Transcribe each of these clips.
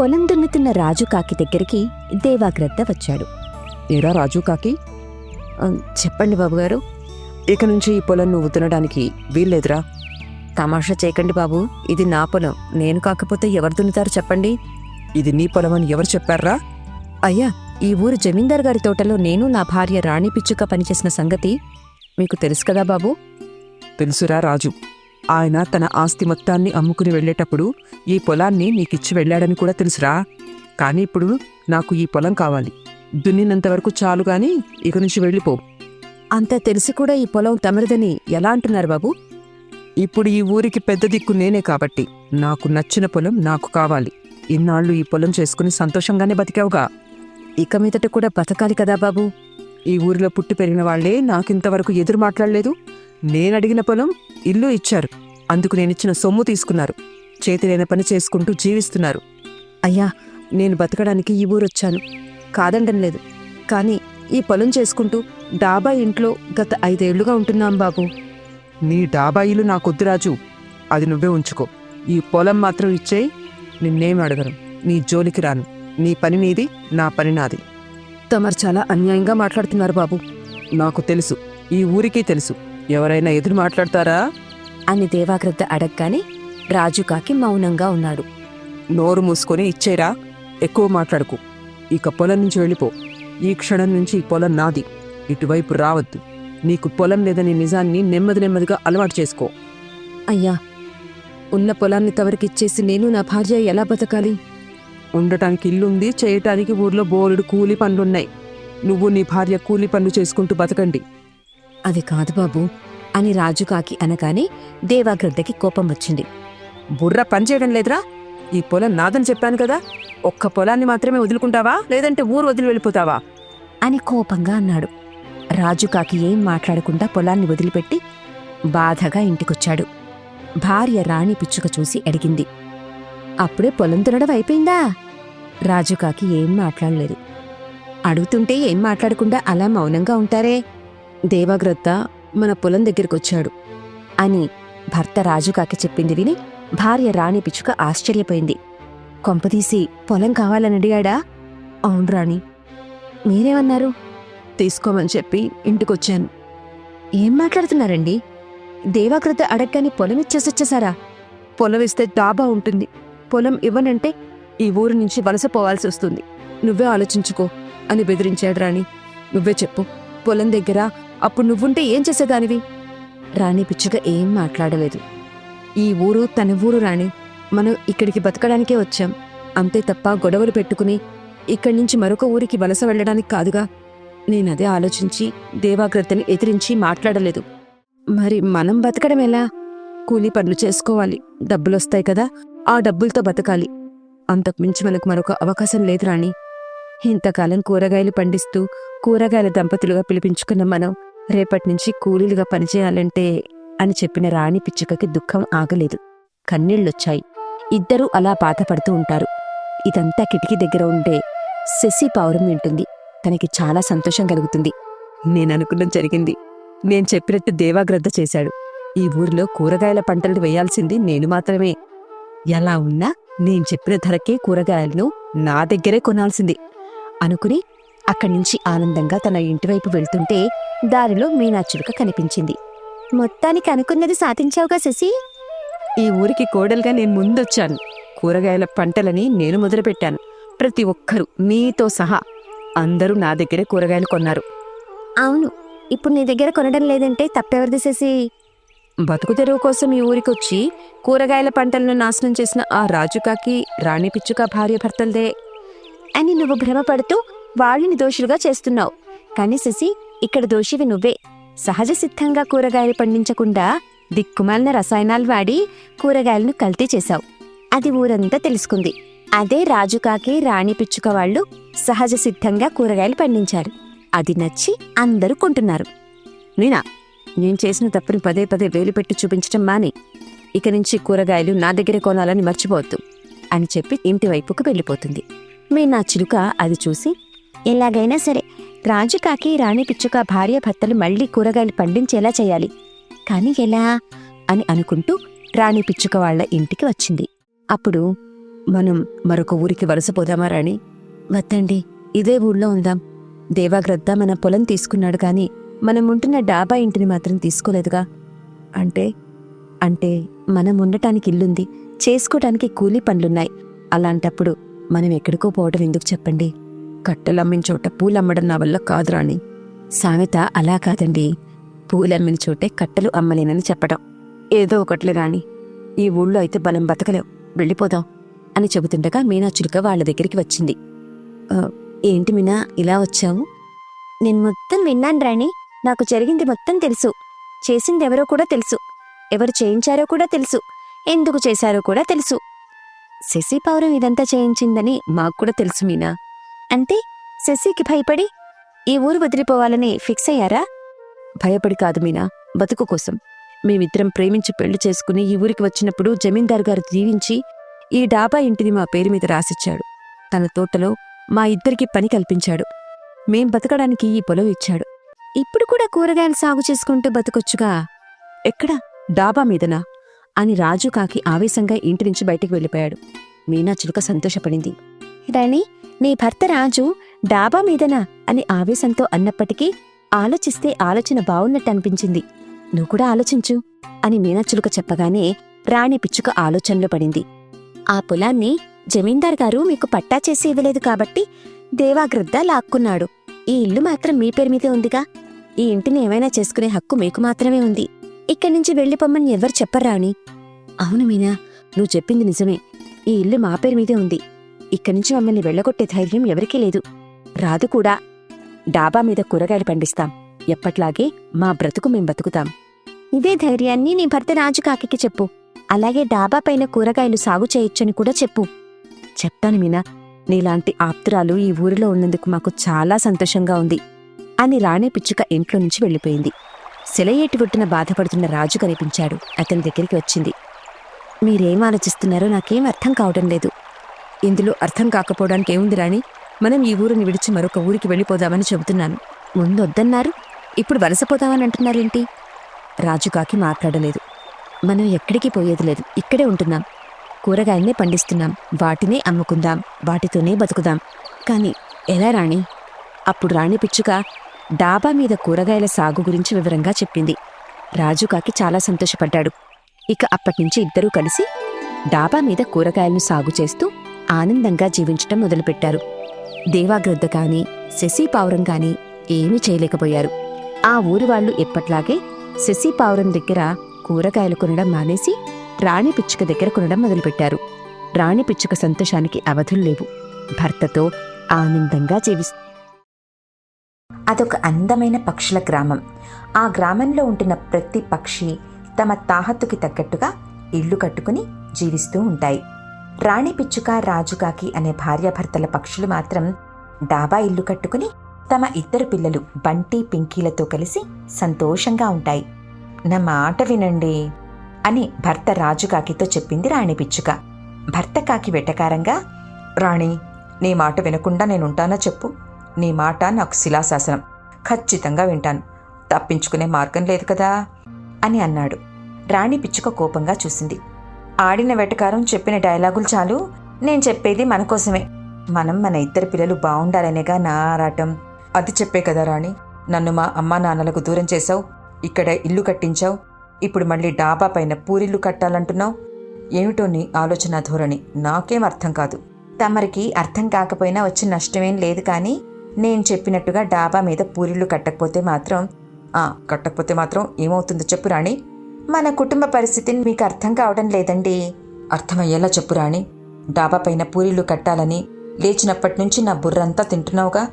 పొలం దున్నుతున్న రాజు కాకి దగ్గరికి దేవాగ్రద్ద వచ్చాడు. ఏరా రాజు కాకి? "ఆ, చెప్పండి బాబుగారు. ఇక నుంచి ఈ పొలం నువ్వు తినడానికి వీల్లేదురా. తమాషా చేయకండి బాబు ఇది నా పొలం. నేను కాకపోతే ఎవరు దున్నుతారు చెప్పండి. ఇది నీ పొలం అని ఎవరు చెప్పారా? అయ్యా ఈ ఊరు జమీందార్ గారి తోటలో నేను నా భార్య రాణి పిచ్చుక పనిచేసిన సంగతి మీకు తెలుసు కదా బాబు? తెలుసురా రాజు. ఆయన తన ఆస్తి మొత్తాన్ని అమ్ముకుని వెళ్ళేటప్పుడు ఈ పొలాన్ని నీకిచ్చి వెళ్ళాడని కూడా తెలుసురా. కానీ ఇప్పుడు నాకు ఈ పొలం కావాలి. దున్నినంత వరకు చాలు గాని ఇక నుంచి వెళ్ళిపో. అంతా తెలిసి కూడా ఈ పొలం తమరిదని ఎలా అంటున్నారు బాబు? ఇప్పుడు ఈ ఊరికి పెద్ద దిక్కు నేనే కాబట్టి నాకు నచ్చిన పొలం నాకు కావాలి. ఇన్నాళ్ళు ఈ పొలం చేసుకుని సంతోషంగానే బతికావుగా. ఇక మీదట కూడా బతకాలి కదా బాబు. ఈ ఊరిలో పుట్టి పెరిగిన వాళ్ళే నాకింతవరకు ఎదురు మాట్లాడలేదు. నేనడిగిన పొలం ఇల్లు ఇచ్చారు. అందుకు నేనిచ్చిన సొమ్ము తీసుకున్నారు. చేతిలేని పని చేసుకుంటూ జీవిస్తున్నారు. అయ్యా నేను బతకడానికి ఈ ఊరొచ్చాను. కాదండం లేదు. కానీ ఈ పొలం చేసుకుంటూ డాబా ఇంట్లో గత ఐదేళ్ళుగా ఉంటున్నాం బాబు. నీ డాబా ఇల్లు నాకొద్దు రాజు. అది నువ్వే ఉంచుకో. ఈ పొలం మాత్రం ఇచ్చేయి. నిన్నేం అడగను. నీ జోలికి రాను. నీ పని నీది నా పని నాది. తమరు చాలా అన్యాయంగా మాట్లాడుతున్నారు బాబు. నాకు తెలుసు. ఈ ఊరికే తెలుసు. ఎవరైనా ఎదురు మాట్లాడతారా? అని దేవాగ్రద్ద అడగగానే రాజు కాకి మౌనంగా ఉన్నాడు. నోరు మూసుకొని ఇచ్చేరా ఎక్కువ మాట్లాడకు. ఇక పొలం నుంచి వెళ్ళిపో. ఈ క్షణం నుంచి ఈ పొలం నాది. ఇటువైపు రావద్దు. నీకు పొలం లేదని నిజాన్ని నెమ్మది నెమ్మదిగా అలవాటు చేసుకో. అయ్యా ఉన్న పొలాన్ని తవరికిచ్చేసి నేను నా భార్య ఎలా బతకాలి? ఉండటానికి ఇల్లుంది చేయటానికి ఊర్లో బోలెడు కూలి పనులున్నాయి. నువ్వు నీ భార్య కూలి పనులు చేసుకుంటూ బతకండి. అది కాదు బాబు అని రాజు కాకి అనగానే దేవాగ్రద్దకి కోపం వచ్చింది. బుర్ర పనిచేయడం లేదురా. ఈ పొలం నాదని చెప్పాను కదా ఒక్క పొలాన్ని మాత్రమే వదులుకుంటావా లేదంటే ఊరు వదిలి వెళ్ళిపోతావా? అని కోపంగా అన్నాడు. రాజు కాకి ఏం మాట్లాడకుండా పొలాన్ని వదిలిపెట్టి బాధగా ఇంటికొచ్చాడు. భార్య రాణి పిచ్చుక చూసి అడిగింది. అప్పుడే పొలం దున్నడం అయిపోయిందా? రాజు కాకి ఏం మాట్లాడలేదు. అడుగుతుంటే ఏం మాట్లాడకుండా అలా మౌనంగా ఉంటారే? దేవాగ్రత్త మన పొలం దగ్గరికొచ్చాడు అని భర్త రాజుకాకి చెప్పింది విని భార్య రాణి పిచ్చుక ఆశ్చర్యపోయింది. కొంపదీసి పొలం కావాలని అడిగాడా? అవును రాణి. మీరేమన్నారు? తీసుకోమని చెప్పి ఇంటికొచ్చాను. ఏం మాట్లాడుతున్నారండి? దేవాకృత అడగగానే పొలం ఇచ్చేసొచ్చేసారా? పొలం ఇస్తే డాబా ఉంటుంది. పొలం ఇవ్వనంటే ఈ ఊరు నుంచి వలస పోవాల్సి వస్తుంది. నువ్వే ఆలోచించుకో అని బెదిరించాడు రాణి. నువ్వే చెప్పు. పొలం దగ్గర అప్పుడు నువ్వుంటే ఏం చేసేదానివి? రాణి పిచ్చుక ఏం మాట్లాడలేదు. ఈ ఊరు తన ఊరు రాణి. మనం ఇక్కడికి బతకడానికే వచ్చాం. అంతే తప్ప గొడవలు పెట్టుకుని ఇక్కడి నుంచి మరొక ఊరికి వలస వెళ్ళడానికి కాదుగా. నేనదే ఆలోచించి దేవాగ్రతని ఎదిరించి మాట్లాడలేదు. మరి మనం బతకడం ఎలా? కూలీ పనులు చేసుకోవాలి. డబ్బులొస్తాయి కదా ఆ డబ్బులతో బతకాలి. అంతకుమించి మనకు మరొక అవకాశం లేదు రాణి. ఇంతకాలం కూరగాయలు పండిస్తూ కూరగాయల దంపతులుగా పిలిపించుకున్న మనం రేపటి నుంచి కూలీలుగా పనిచేయాలంటే అని చెప్పిన రాణి పిచ్చుకకి దుఃఖం ఆగలేదు. కన్నీళ్ళొచ్చాయి ఇద్దరూ అలా బాధపడుతూ ఉంటారు. ఇదంతా కిటికీ దగ్గర ఉండే శశి పౌరం వింటుంది. తనకి చాలా సంతోషం కలుగుతుంది. నేననుకున్నం జరిగింది. నేను చెప్పినట్టు దేవాగ్రద్ద చేశాడు. ఈ ఊరిలో కూరగాయల పంటలు వేయాల్సింది నేను మాత్రమే. ఎలా ఉన్నా నేను చెప్పిన ధరకే కూరగాయలను నా దగ్గరే కొనాల్సింది. అనుకుని అక్కడి నుంచి ఆనందంగా తన ఇంటివైపు వెళ్తుంటే దారిలో మీనాచులుక కనిపించింది. మొత్తానికి అనుకున్నది సాధించావుగా శశి? ఈ ఊరికి కోడలుగా నేను ముందొచ్చాను. కూరగాయల పంటలని నేను మొదలుపెట్టాను. ప్రతి ఒక్కరూ నీతో సహా అందరూ నా దగ్గరే కూరగాయలు కొన్నారు. అవును. ఇప్పుడు నీ దగ్గర కొనడం లేదంటే తప్పెవరిది శశి? బతుకు తెరువు కోసం ఈ ఊరికొచ్చి కూరగాయల పంటలను నాశనం చేసిన ఆ రాజుకాకి రాణి పిచ్చుక భార్య భర్తలదే. అని నువ్వు భ్రమపడుతూ వాళ్ళని దోషులుగా చేస్తున్నావు. కానీ శశి ఇక్కడ దోషివి నువ్వే. సహజ సిద్ధంగా కూరగాయలు పండించకుండా దిక్కుమాలిన రసాయనాలు వాడి కూరగాయలను కల్తీ చేశావు. అది ఊరంతా తెలుసుకుంది. అదే రాజుకాకి రాణి పిచ్చుక వాళ్ళు సహజ సిద్ధంగా కూరగాయలు పండించారు. అది నచ్చి అందరూ కొంటున్నారు. నేనా నేను చేసిన తప్పుని పదే పదే వేలు పెట్టి చూపించటం మాని. ఇక నుంచి కూరగాయలు నా దగ్గరే కొనాలని మర్చిపోవద్దు అని చెప్పి ఇంటి వైపుకు వెళ్ళిపోతుంది. మీ నా చిలుక అది చూసి ఎలాగైనా సరే రాజుకాకి రాణి పిచ్చుక భార్య భర్తలు మళ్ళీ కూరగాయలు పండించేలా చేయాలి. కాని ఎలా? అని అనుకుంటూ రాణి పిచ్చుక వాళ్ళ ఇంటికి వచ్చింది. అప్పుడు మనం మరొక ఊరికి వలసపోదామా రాణి? వద్దండి ఇదే ఊళ్ళో ఉందాం. దేవాగ్రద్ద మన పొలం తీసుకున్నాడు కాని మనం ఉంటున్న డాబా ఇంటిని మాత్రం తీసుకోలేదుగా. అంటే అంటే మనం ఉండటానికి ఇల్లుంది చేసుకోటానికి కూలీ పనులున్నాయి. అలాంటప్పుడు మనం ఎక్కడికో పోవడం ఎందుకు చెప్పండి? కట్టెలమ్మిన చోట పూలమ్మడం నా వల్ల కాదు రాణి. సామెత అలా కాదండి. పూలమ్మిన చోటే కట్టెలు అమ్మలేనని చెప్పడం. ఏదో ఒకట్లే రాణి. ఈ ఊళ్ళో అయితే మనం బతకలేం వెళ్ళిపోదాం అని చెబుతుండగా మీనాచులుక వాళ్ళ దగ్గరికి వచ్చింది. "ఆ, ఏంటి మీనా ఇలా వచ్చావు? నేను మొత్తం విన్నాను రాణి. నాకు జరిగింది మొత్తం తెలుసు. చేసింది ఎవరో కూడా తెలుసు. ఎవరు చేయించారో కూడా తెలుసు. ఎందుకు చేశారో కూడా తెలుసు. శశి పౌరం ఇదంతా చేయించిందని మాకు కూడా తెలుసు మీనా. అంటే శశికి భయపడి ఈ ఊరు వదిలిపోవాలని ఫిక్స్ అయ్యారా? భయపడి కాదు మీనా బతుకు కోసం. మేమిద్దరం ప్రేమించి పెళ్ళి చేసుకుని ఈ ఊరికి వచ్చినప్పుడు జమీందారు గారు దీవించి ఈ డాబా ఇంటిని మా పేరు మీద రాసిచ్చాడు. తన తోటలో మా ఇద్దరికి పని కల్పించాడు. మేం బతకడానికి ఈ పొలం ఇచ్చాడు. ఇప్పుడు కూడా కూరగాయలు సాగు చేసుకుంటూ బతకొచ్చుగా? ఎక్కడ? డాబా మీదనా? అని రాజు కాకి ఆవేశంగా ఇంటి నుంచి బయటికి వెళ్ళిపోయాడు. మీనా చిలుక సంతోషపడింది. రాణి నీ భర్త రాజు డాబా మీదనా అని ఆవేశంతో అన్నప్పటికీ ఆలోచిస్తే ఆలోచన బావున్నట్టు అనిపించింది. నువ్వు కూడా ఆలోచించు అని మీనాచులుక చెప్పగానే రాణి పిచ్చుక ఆలోచనలో పడింది. ఆ పొలాన్ని జమీందార్ గారు మీకు పట్టా చేసి ఇవ్వలేదు కాబట్టి దేవాగ్రద్ద లాక్కున్నాడు. ఈ ఇల్లు మాత్రం మీ పేరు మీదే ఉందిగా. ఈ ఇంటిని ఏమైనా చేసుకునే హక్కు మీకు మాత్రమే ఉంది. ఇక్కడి నుంచి వెళ్ళిపోమ్మని ఎవరు చెప్పర్రాని అవును మీనా నువ్వు చెప్పింది నిజమే. ఈ ఇల్లు మా పేరు మీదే ఉంది. ఇక్కడి నుంచి మమ్మల్ని వెళ్ళగొట్టే ధైర్యం ఎవరికీ లేదు. రాదు కూడా. డాబా మీద కూరగాయలు పండిస్తాం. ఎప్పట్లాగే మా బ్రతుకు మేం బతుకుతాం. ఇదే ధైర్యాన్ని నీ భర్త రాజుకాకి చెప్పు. అలాగే డాబా పైన కూరగాయలు సాగు చేయొచ్చని కూడా చెప్పు. చెప్తాను మీనా. నీలాంటి ఆప్తురాలు ఈ ఊరిలో ఉన్నందుకు మాకు చాలా సంతోషంగా ఉంది. అని రాణి పిచ్చుక ఇంట్లో నుంచి వెళ్ళిపోయింది. సెలయేటి ఒట్టున బాధపడుతున్న రాజు కనిపించాడు. అతని దగ్గరికి వచ్చింది. మీరేం ఆలోచిస్తున్నారో నాకేం అర్థం కావడం లేదు. ఇందులో అర్థం కాకపోవడానికి ఏముంది రాణి? మనం ఈ ఊరిని విడిచి మరొక ఊరికి వెళ్ళిపోదామని చెబుతున్నాను. ముందు వద్దన్నారు ఇప్పుడు వలసపోదామని అంటున్నారేంటి? రాజుకాకి మాట్లాడలేదు. మనం ఎక్కడికి పోయేది లేదు. ఇక్కడే ఉంటున్నాం. కూరగాయల్నే పండిస్తున్నాం. వాటినే అమ్ముకుందాం. వాటితోనే బతుకుదాం. కానీ ఎలా రాణి? అప్పుడు రాణి పిచ్చుక డాబా మీద కూరగాయల సాగు గురించి వివరంగా చెప్పింది. రాజుకాకి చాలా సంతోషపడ్డాడు. ఇక అప్పటినుంచి ఇద్దరూ కలిసి డాబా మీద కూరగాయలను సాగు చేస్తూ ఆనందంగా జీవించటం మొదలుపెట్టారు. దేవాగ్రద్ద కానీ శశి పావురం ఏమీ చేయలేకపోయారు. ఆ ఊరి వాళ్ళు ఎప్పట్లాగే శశి పావురం దగ్గర కూరగాయలు కొనడం మానేసి రాణి పిచ్చుక దగ్గర కొనడం మొదలుపెట్టారు. రాణి పిచ్చుక సంతోషానికి అవధులు లేవు. భర్తతో ఆనందంగా జీవిస్తూ అదొక అందమైన పక్షుల గ్రామం. ఆ గ్రామంలో ఉంటున్న ప్రతి పక్షి తమ తాహత్తుకి తగ్గట్టుగా ఇళ్ళు కట్టుకుని జీవిస్తూ ఉంటాయి. రాణి పిచ్చుక రాజుకాకి అనే భార్యాభర్తల పక్షులు మాత్రం డాబా ఇల్లు కట్టుకుని తమ ఇద్దరు పిల్లలు బంటి పింకీలతో కలిసి సంతోషంగా ఉంటాయి. నా మాట వినండి అని భర్త రాజుకాకితో చెప్పింది రాణి పిచ్చుక. భర్త కాకి వెటకారంగా రాణి నీ మాట వినకుండా నేనుంటానా చెప్పు. నీ మాట నాకు శిలాశాసనం. ఖచ్చితంగా వింటాను. తప్పించుకునే మార్గం లేదు కదా అని అన్నాడు. రాణి పిచ్చుక కోపంగా చూసింది. ఆడిన వెటకారం చెప్పిన డైలాగులు చాలు. నేను చెప్పేది మన కోసమే. మనం మన ఇద్దరు పిల్లలు బాగుండాలనేగా నా ఆరాటం. అది చెప్పే కదా రాణి నన్ను మా అమ్మా నాన్నలకు దూరం చేశావు. ఇక్కడ ఇల్లు కట్టించావు. ఇప్పుడు మళ్ళీ డాబా పైన పూరిల్లు కట్టాలంటున్నావు. ఏమిటో నీ ఆలోచన ధోరణి. నాకేం అర్థం కాదు. తమరికి అర్థం కాకపోయినా వచ్చే నష్టమేం లేదు కానీ నేను చెప్పినట్టుగా డాబా మీద పూరిళ్ళు కట్టకపోతే మాత్రం ఆ కట్టకపోతే మాత్రం ఏమవుతుందో చెప్పు రాణి. మన కుటుంబ పరిస్థితిని మీకు అర్థం కావడం లేదండి. అర్థమయ్యేలా చెప్పు రాణి. డాబా పైన పూరీలు కట్టాలని లేచినప్పటి నుంచి నా బుర్రంతా తింటున్నావుగా?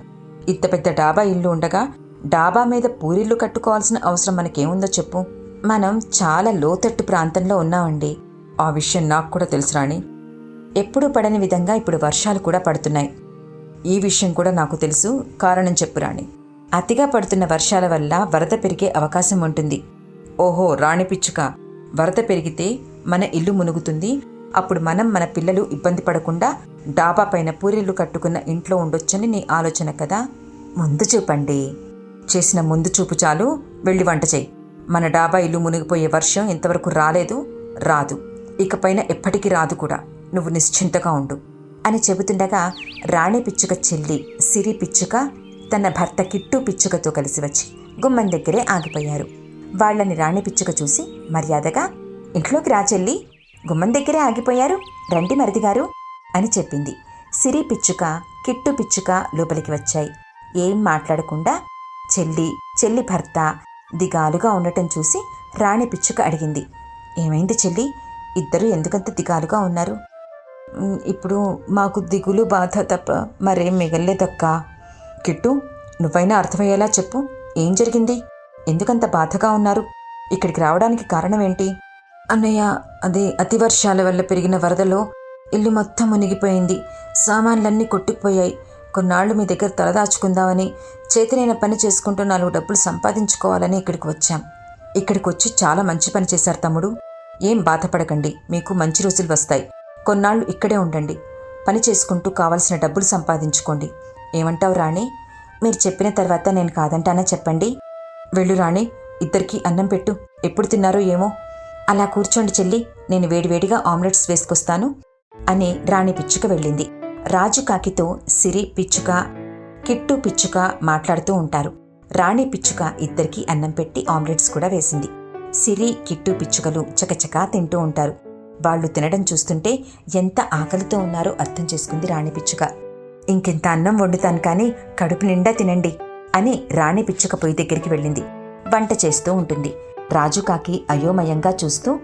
ఇంత పెద్ద డాబా ఇల్లు ఉండగా డాబా మీద పూరీలు కట్టుకోవాల్సిన అవసరం మనకేముందో చెప్పు. మనం చాలా లోతట్టు ప్రాంతంలో ఉన్నామండి. ఆ విషయం నాకు కూడా తెలుసు రాణి. ఎప్పుడూ పడని విధంగా ఇప్పుడు వర్షాలు కూడా పడుతున్నాయి. ఈ విషయం కూడా నాకు తెలుసు. కారణం చెప్పు రాణి. అతిగా పడుతున్న వర్షాల వల్ల వరద పెరిగే అవకాశం ఉంటుంది. ఓహో రాణి పిచ్చుక వరద పెరిగితే మన ఇల్లు మునుగుతుంది. అప్పుడు మనం మన పిల్లలు ఇబ్బంది పడకుండా డాబా పైన పూరిల్లు కట్టుకున్న ఇంట్లో ఉండొచ్చని నీ ఆలోచన కదా? ముందు చూపండి. చేసిన ముందు చూపు చాలు. వెళ్ళి వంట చేయి. మన డాబా ఇల్లు మునిగిపోయే వర్షం ఇంతవరకు రాలేదు. రాదు. ఇకపైన ఎప్పటికీ రాదు కూడా. నువ్వు నిశ్చింతగా ఉండు. అని చెబుతుండగా రాణి పిచ్చుక చెల్లి సిరి పిచ్చుక తన భర్త కిట్టు పిచ్చుకతో కలిసి వచ్చి గుమ్మం దగ్గరే ఆగిపోయారు. వాళ్ళని రాణి పిచ్చుక చూసి మర్యాదగా ఇంట్లోకి రా చెల్లి గుమ్మం దగ్గరే ఆగిపోయారు రండి మరిదిగారు అని చెప్పింది. సిరి పిచ్చుక కిట్టు పిచ్చుక లోపలికి వచ్చాయి. ఏం మాట్లాడకుండా చెల్లి చెల్లి భర్త దిగాలుగా ఉండటం చూసి రాణి పిచ్చుక అడిగింది. ఏమైంది చెల్లి ఇద్దరు ఎందుకంత దిగాలుగా ఉన్నారు? ఇప్పుడు మాకు దిగులు బాధ తప్ప మరేం మిగల్లేదక్కా. కిట్టు నువ్వైనా అర్థమయ్యేలా చెప్పు ఏం జరిగింది? ఎందుకంత బాధగా ఉన్నారు? ఇక్కడికి రావడానికి కారణం ఏంటి అన్నయ్య అదే అతివర్షాల వల్ల పెరిగిన వరదలో ఇల్లు మొత్తం మునిగిపోయింది. సామాన్లన్నీ కొట్టుకుపోయాయి. కొన్నాళ్ళు మీ దగ్గర తలదాచుకుందామని చేతినైన పని చేసుకుంటూ నాలుగు డబ్బులు సంపాదించుకోవాలని ఇక్కడికి వచ్చాం. ఇక్కడికి వచ్చి చాలా మంచి పని చేశారు తమ్ముడు. ఏం బాధపడకండి మీకు మంచి రోజులు వస్తాయి. కొన్నాళ్ళు ఇక్కడే ఉండండి. పని చేసుకుంటూ కావలసిన డబ్బులు సంపాదించుకోండి. ఏమంటావు రాణి? మీరు చెప్పిన తర్వాత నేను కాదంటానా చెప్పండి? వెళ్ళు రాణి ఇద్దరికీ అన్నం పెట్టు. ఎప్పుడు తిన్నారో ఏమో. అలా కూర్చోండి చెల్లి నేను వేడివేడిగా ఆమ్లెట్స్ వేసుకొస్తాను అని రాణి పిచ్చుక వెళ్ళింది. రాజు కాకితో సిరి పిచ్చుక కిట్టు పిచ్చుక మాట్లాడుతూ ఉంటారు. రాణి పిచ్చుక ఇద్దరికీ అన్నం పెట్టి ఆమ్లెట్స్ కూడా వేసింది. సిరి కిట్టు పిచ్చుకలు చకచకా తింటూ ఉంటారు. వాళ్ళు తినడం చూస్తుంటే ఎంత ఆకలితో ఉన్నారో అర్థం చేసుకుంది రాణి పిచ్చుక. ఇంకెంత అన్నం వండుతాను కానీ కడుపు నిండా తినండి. అని రాణి పిచ్చుక పొయ్యి దగ్గరికి వెళ్ళింది. వంట చేస్తూ ఉంటుంది. రాజు కాకి అయోమయంగా చూస్తూ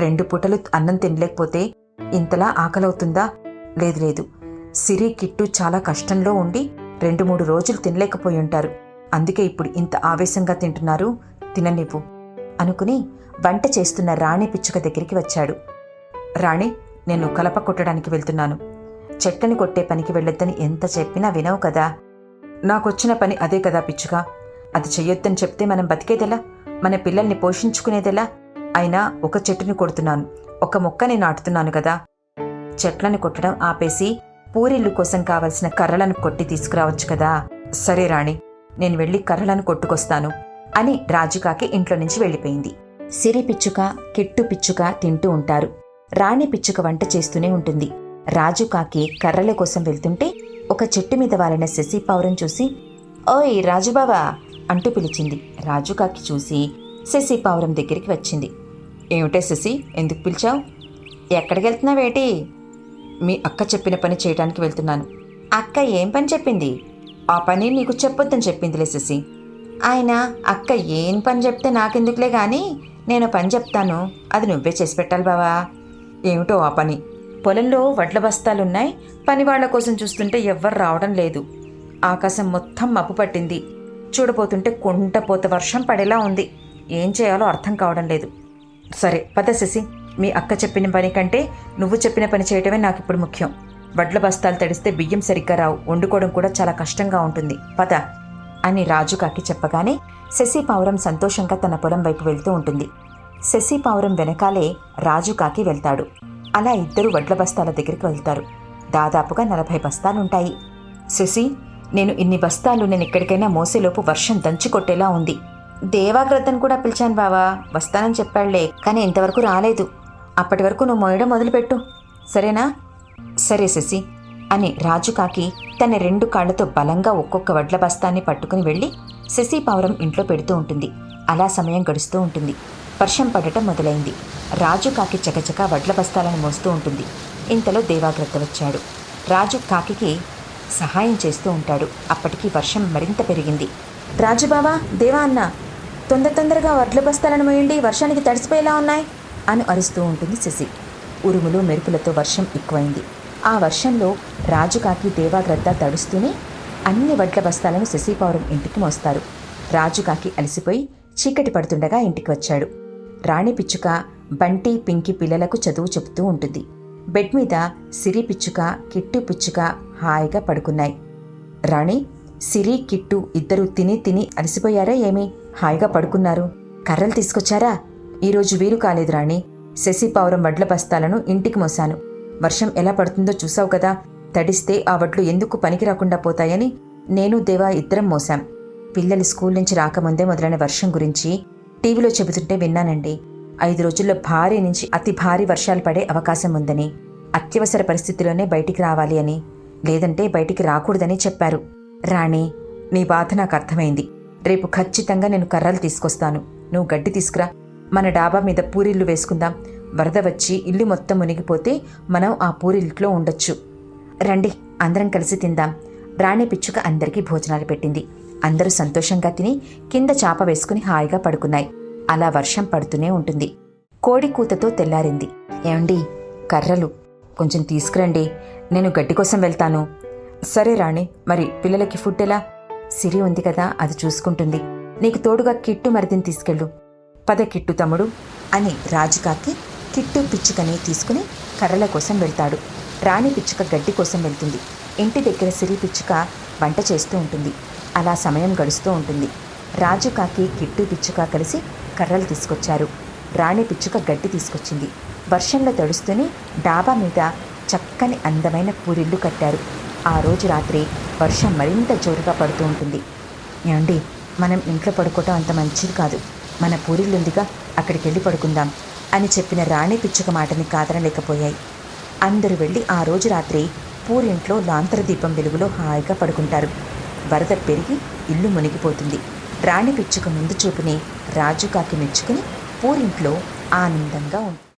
రెండు పూటలు అన్నం తినలేకపోతే ఇంతలా ఆకలవుతుందా? లేదు లేదు. సిరి కిట్టు చాలా కష్టంలో ఉండి రెండు మూడు రోజులు తినలేకపోయి ఉంటారు. అందుకే ఇప్పుడు ఇంత ఆవేశంగా తింటున్నారు. తిననివ్వు అనుకుని వంట చేస్తున్న రాణి పిచ్చుక దగ్గరికి వచ్చాడు. రాణి నేను కలప కొట్టడానికి వెళ్తున్నాను. చెట్లని కొట్టే పనికి వెళ్ళొద్దని ఎంత చెప్పినా వినవు కదా. నాకొచ్చిన పని అదే కదా పిచ్చుక అది చెయ్యొద్దని చెప్తే మనం బతికేదెలా? మన పిల్లల్ని పోషించుకునేదెలా? అయినా ఒక చెట్టుని కొడుతున్నాను. ఒక మొక్కని నాటుతున్నాను కదా. చెట్లను కొట్టడం ఆపేసి పూరిల్లు కోసం కావలసిన కర్రలను కొట్టి తీసుకురావచ్చు కదా. సరే రాణి నేను వెళ్ళి కర్రలను కొట్టుకొస్తాను అని రాజుకాకి ఇంట్లో నుంచి వెళ్ళిపోయింది. సిరి పిచ్చుక కిట్టు పిచ్చుక తింటూ ఉంటారు. రాణి పిచ్చుక వంట చేస్తూనే ఉంటుంది. రాజుకాకి కర్రల కోసం వెళ్తుంటే ఒక చెట్టు మీద వాలిన శశి పావురం చూసి ఓయ్ రాజుబావా అంటూ పిలిచింది. రాజుకాకి చూసి శశి పావురం దగ్గరికి వచ్చింది. ఏమిటే శశి ఎందుకు పిలిచావు? ఎక్కడికి వెళ్తున్నావేటి మీ అక్క చెప్పిన పని చేయడానికి వెళ్తున్నాను. అక్క ఏం పని చెప్పింది? ఆ పని నీకు చెప్పొద్దని చెప్పిందిలే శశి. ఆయన అక్క ఏం పని చెప్తే నాకెందుకులే కానీ నేను పని చెప్తాను. అది నువ్వే చేసి పెట్టాలి బావా. ఏమిటో ఆ పని? పొలంలో వడ్ల బస్తాలున్నాయి. పని వాళ్ళ కోసం చూస్తుంటే ఎవ్వరు రావడం లేదు. ఆకాశం మొత్తం మబ్బు పట్టింది. చూడబోతుంటే కొంటపోత వర్షం పడేలా ఉంది. ఏం చేయాలో అర్థం కావడం లేదు. సరే పద శశి. మీ అక్క చెప్పిన పని కంటే నువ్వు చెప్పిన పని చేయటమే నాకు ఇప్పుడు ముఖ్యం. వడ్ల బస్తాలు తడిస్తే బియ్యం సరిగ్గా రావు. వండుకోవడం కూడా చాలా కష్టంగా ఉంటుంది. పద అని రాజుకాకి చెప్పగానే శశి పావురం సంతోషంగా తన పొలం వైపు వెళ్తూ ఉంటుంది. శశి పావురం వెనకాలే రాజుకాకి వెళ్తాడు. అలా ఇద్దరు వడ్ల బస్తాల దగ్గరికి వెళ్తారు. దాదాపుగా నలభై బస్తాలుంటాయి. శశి నేను ఇన్ని బస్తాలు నేను ఎక్కడికైనా మోసేలోపు వర్షం దంచి కొట్టేలా ఉంది. దేవాగ్రతను కూడా పిలిచాను బావా. వస్తానని చెప్పాళ్ళే కానీ ఇంతవరకు రాలేదు. అప్పటి వరకు నువ్వు మోయడం మొదలుపెట్టు. సరేనా? సరే శశి అని రాజుకాకి తన రెండు కాళ్ళతో బలంగా ఒక్కొక్క వడ్ల బస్తాన్ని పట్టుకుని వెళ్ళి శశి పావురం ఇంట్లో పెడుతూ ఉంటుంది. అలా సమయం గడుస్తూ ఉంటుంది. వర్షం పడటం మొదలైంది. రాజు కాకి చకచక వడ్ల బస్తాలను మోస్తూ ఉంటుంది. ఇంతలో దేవాగ్రత వచ్చాడు. రాజు కాకికి సహాయం చేస్తూ ఉంటాడు. అప్పటికి వర్షం మరింత పెరిగింది. రాజుబావా దేవా అన్న తొందర తొందరగా వడ్ల బస్తాలను మోయండి. వర్షానికి తడిసిపోయేలా ఉన్నాయి అని అరుస్తూ ఉంటుంది శశి. ఉరుములు మెరుపులతో వర్షం ఎక్కువైంది. ఆ వర్షంలో రాజుకాకి దేవాగ్రద్ద తడుస్తూనే అన్ని వడ్ల బస్తాలను శశిపౌరం ఇంటికి మోస్తారు. రాజుకాకి అలసిపోయి చీకటి పడుతుండగా ఇంటికి వచ్చాడు. రాణి పిచ్చుక బంటి పింకి పిల్లలకు చదువు చెబుతూ ఉంటుంది. బెడ్ మీద సిరి పిచ్చుక కిట్టు పిచ్చుక హాయిగా పడుకున్నాయి. రాణి సిరి కిట్టు ఇద్దరు తిని తిని అలసిపోయారా ఏమి? హాయిగా పడుకున్నారు. కర్రలు తీసుకొచ్చారా? ఈరోజు వీలు కాలేదు రాణి. శశి పావురం వడ్ల బస్తాలను ఇంటికి మోశాను. వర్షం ఎలా పడుతుందో చూసావు కదా. తడిస్తే ఆ వడ్లు ఎందుకు పనికి రాకుండా పోతాయని నేను దేవా ఇద్దరం మోసాం పిల్లలు స్కూల్ నుంచి రాకముందే మొదలైన వర్షం గురించి టీవీలో చెబుతుంటే విన్నానండి. ఐదు రోజుల్లో భారీ నుంచి అతి భారీ వర్షాలు పడే అవకాశం ఉందని అత్యవసర పరిస్థితిలోనే బయటికి రావాలి అని లేదంటే బయటికి రాకూడదని చెప్పారు. రాణి నీ బాధ నాకు అర్థమైంది. రేపు ఖచ్చితంగా నేను కర్రలు తీసుకొస్తాను. నువ్వు గడ్డి తీసుకురా. మన డాబా మీద పూరిల్లు వేసుకుందాం. వరద వచ్చి ఇల్లు మొత్తం మునిగిపోతే మనం ఆ పూరిల్లులో ఉండొచ్చు. రండి అందరం కలిసి తిందాం. రాణి పిచ్చుక అందరికీ భోజనాలు పెట్టింది. అందరూ సంతోషంగా తిని కింద చాప వేసుకుని హాయిగా పడుకున్నాయి. అలా వర్షం పడుతూనే ఉంటుంది. కోడి కూతతో తెల్లారింది. ఏమండి కర్రలు. కొంచెం తీసుకురండి. నేను గడ్డి కోసం వెళ్తాను. సరే రాణి మరి పిల్లలకి ఫుడ్ ఎలా? సిరి ఉంది కదా అది చూసుకుంటుంది. నీకు తోడుగా కిట్టు మరిదిని తీసుకెళ్ళు. పద కిట్టు తమ్ముడు అని రాజుకాకి కిట్టు పిచ్చుకని తీసుకుని కర్రల కోసం వెళ్తాడు. రాణి పిచ్చుక గడ్డి కోసం వెళ్తుంది. ఇంటి దగ్గర సిరి పిచ్చుక వంట చేస్తూ ఉంటుంది. అలా సమయం గడుస్తూ ఉంటుంది. రాజు కాకి కిట్టు పిచ్చుక కలిసి కర్రలు తీసుకొచ్చారు. రాణి పిచ్చుక గడ్డి తీసుకొచ్చింది. వర్షంలో తడుస్తూనే డాబా మీద చక్కని అందమైన పూరిల్లు కట్టారు. ఆ రోజు రాత్రి వర్షం మరింత జోరుగా పడుతూ ఉంటుంది. ఏమండి మనం ఇంట్లో పడుకోవటం అంత మంచిది కాదు. మన పూరిల్లుందిగా అక్కడికి వెళ్ళి పడుకుందాం అని చెప్పిన రాణి పిచ్చుక మాటని కాదనలేకపోయాయి. అందరూ వెళ్ళి ఆ రోజు రాత్రి పూరింట్లో లాంతర దీపం వెలుగులో హాయిగా పడుకుంటారు. వరద పెరిగి ఇల్లు మునిగిపోతుంది. రాణి పిచ్చుక ముందు చూపుని రాజు కాకి మెచ్చుకుని పూరింట్లో ఆనందంగా ఉంటుంది